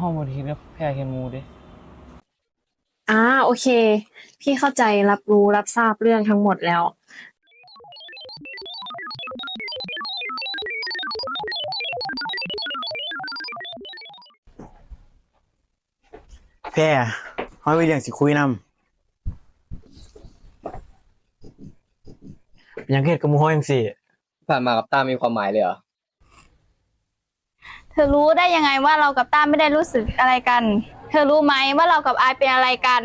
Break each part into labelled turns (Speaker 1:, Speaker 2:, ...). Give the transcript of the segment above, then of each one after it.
Speaker 1: ห้องบางทีแล้วแพ้เห็นหมูเด้
Speaker 2: อ่าโอเค พี่เข้าใจรับรู้รับทราบเรื่องทั้งหมดแล้ว
Speaker 3: แพ้เฮามีเรื่องสิคุยนำยังเฮ็ดกับหมู่เฮาจังซี่
Speaker 4: ผ่านมากับตามีความหมายเลยเหรอ
Speaker 5: เธอรู้ได้ยังไงว่าเรากับต้าไม่ได้รู้สึกอะไรกัน เธอรู้ไหมว่าเรากับอายเป็นอะไรกัน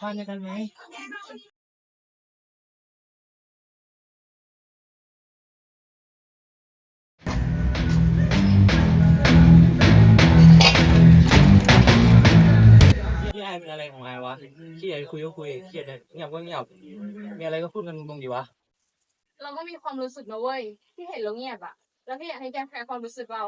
Speaker 1: ผ่านกันไหมพี่ไอเป็นอะไรของไอวะขี้อยคุยก็คุยขี้อยเงียบก็เงียบ มีอะไรก็พูดกันตรงๆดีวะ
Speaker 6: เราก็มีความรู้สึกนะเว้ย ที่เห็นเราเงียบอะแล้วก็อยากให้แกแคร์ความรู้สึกเรา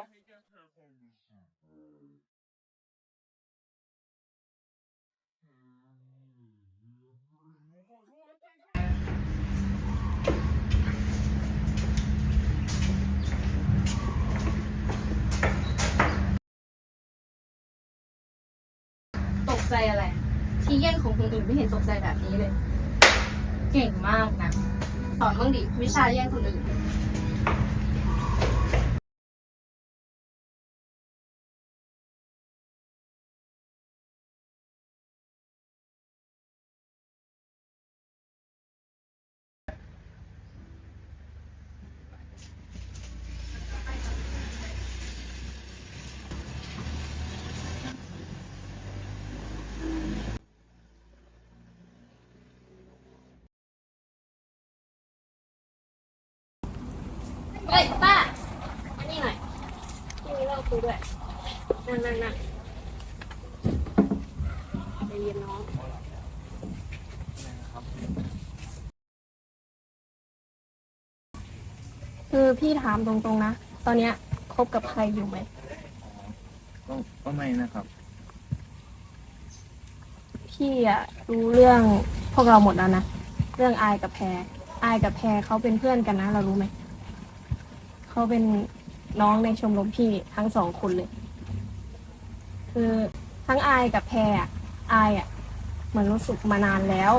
Speaker 6: ใจอะไร ที่แย่งของคนอื่นไม่เห็นตกใจแบบนี้เลย เก่งมากนะ สอนบ้างดิวิชาแย่งคนอื่น เฮ้ยป้า อันนี้หน่อยที่มีเรื่องคุยด้วย นั่งนั่งนั่งใจเย็นน้อง คือพี่ถามตรงๆนะ ตอนเนี้ยคบกับใครอยู่ไหม
Speaker 1: ก็ก็ไม่นะครับ
Speaker 6: พี่อะรู้เรื่องพวกเราหมดแล้วนะ เรื่องอายกับแพรอายกับแพรเขาเป็นเพื่อนกันนะ เรารู้ไหม เขาเป็นน้องในชมรมพี่ทั้งสองคนเลย คือทั้งอายกับแพรอะอายอะเหมือนรู้สึกมานานแล้ว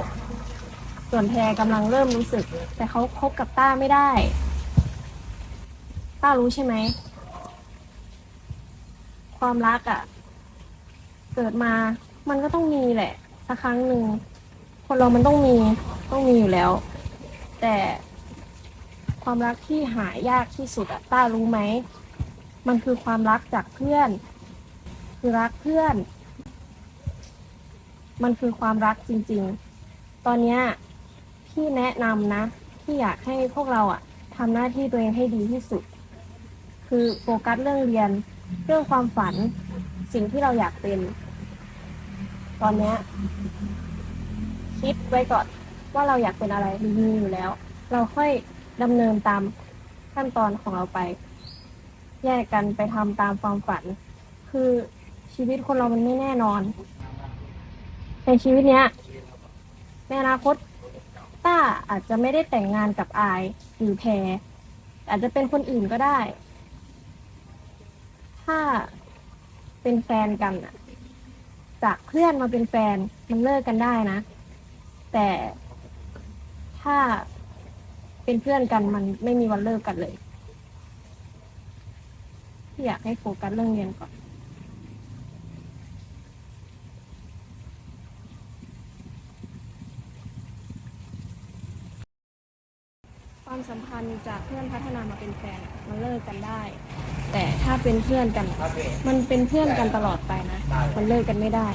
Speaker 6: ส่วนแพรกำลังเริ่มรู้สึก แต่เขาคบกับต้าไม่ได้ ต้ารู้ใช่ไหม ความรักอะ เกิดมามันก็ต้องมีแหละ สักครั้งหนึ่งคนเรามันต้องมีต้องมีอยู่แล้ว แต่ ความรักที่หายากที่สุดอะต้ารู้ไหม มันคือความรักจากเพื่อน คือรักเพื่อน มันคือความรักจริง ๆ ตอนเนี้ยพี่แนะนำนะ ที่อยากให้พวกเราอะทำหน้าที่ตัวเองให้ดีที่สุด คือโฟกัสเรื่องเรียน เรื่องความฝัน สิ่งที่เราอยากเป็น ตอนเนี้ยคิดไว้ก่อนว่าเราอยากเป็นอะไรมีอยู่แล้ว เราค่อย ดำเนินตามขั้นตอนของเราไป แยกกันไปทำตามความฝัน คือชีวิตคนเรามันไม่แน่นอน ในชีวิตเนี้ยในอนาคตต้าอาจจะไม่ได้แต่งงานกับอายหรือแพรอาจจะเป็นคนอื่นก็ได้ ถ้าเป็นแฟนกันอะจากเพื่อนมาเป็นแฟนมันเลิกกันได้นะ แต่ถ้า เป็นเพื่อนกันมันไม่มีวันเลิกกันเลยพี่อยากให้โฟกัสเรื่องเรียนก่อน ความสัมพันธ์จากเพื่อนพัฒนามาเป็นแฟนอะมันเลิกกันได้ แต่ถ้าเป็นเพื่อนกัน มันเป็นเพื่อนกันตลอดไปนะ มันเลิกกันไม่ได้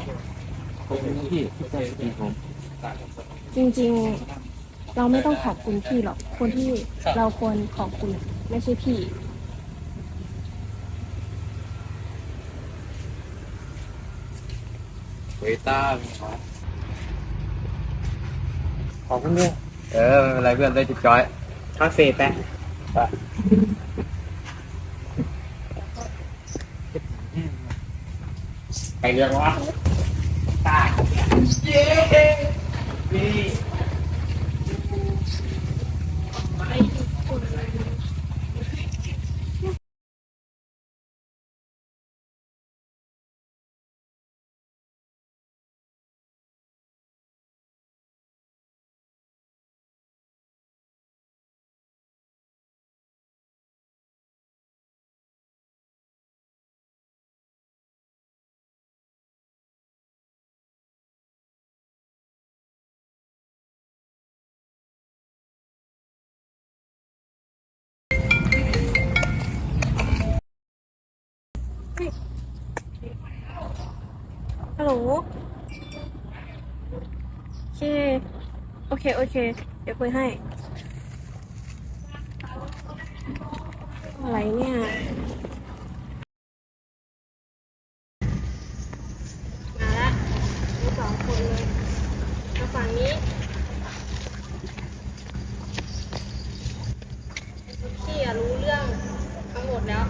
Speaker 6: จริงๆ เราไม่ต้องขอบคุณพี่หรอก คนที่เราควรขอบคุณไม่ใช่พี่
Speaker 1: เวต้า
Speaker 3: ขอบคุณด้วย
Speaker 4: เออไม่เป็นไรเพื่อนได้จุดจอย
Speaker 3: คาเฟ่แปะไปเรื่องวะตายเย้นี่
Speaker 6: ฮัลโหล โอเค โอเค โอเค เดี๋ยวคุยให้ อะไรเนี่ยมาละมีสองคนเลยฝั่งนี้พี่อะรู้เรื่องทั้งหมดแล้ว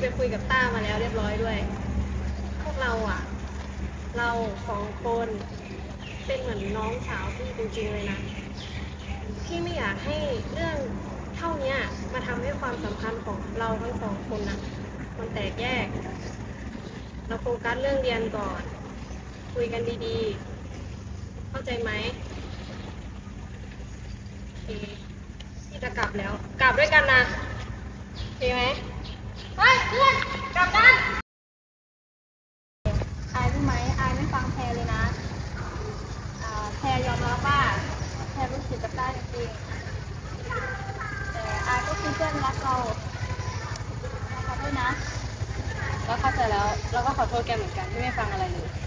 Speaker 6: ไปคุยกับต้ามาแล้วเรียบร้อยด้วย พวกเราอะเราสองคนเป็นเหมือนน้องสาวพี่จริงๆเลยนะพี่ไม่อยากให้เรื่องเท่านี้มาทำให้ความสัมพันธ์ของเราทั้งสองคนนะมันแตกแยก เราโฟกัสเรื่องเรียนก่อน คุยกันดีๆ เข้าใจไหมโอเคพี่จะกลับแล้ว กลับด้วยกันนะโอเคไหมเฮ้ยเพื่อนกลับกัน
Speaker 5: อายรู้ไหมอายไม่ฟังแพรเลยนะอ่าแพรยอมรับว่าแพรรู้สึกกับต้าจริงๆแต่อายก็คือเพื่อนรักเราขอโทษนะ
Speaker 7: แล้ว เข้าใจแล้ว แล้วก็ขอโทษแกเหมือนกันที่ไม่ฟังอะไรเลย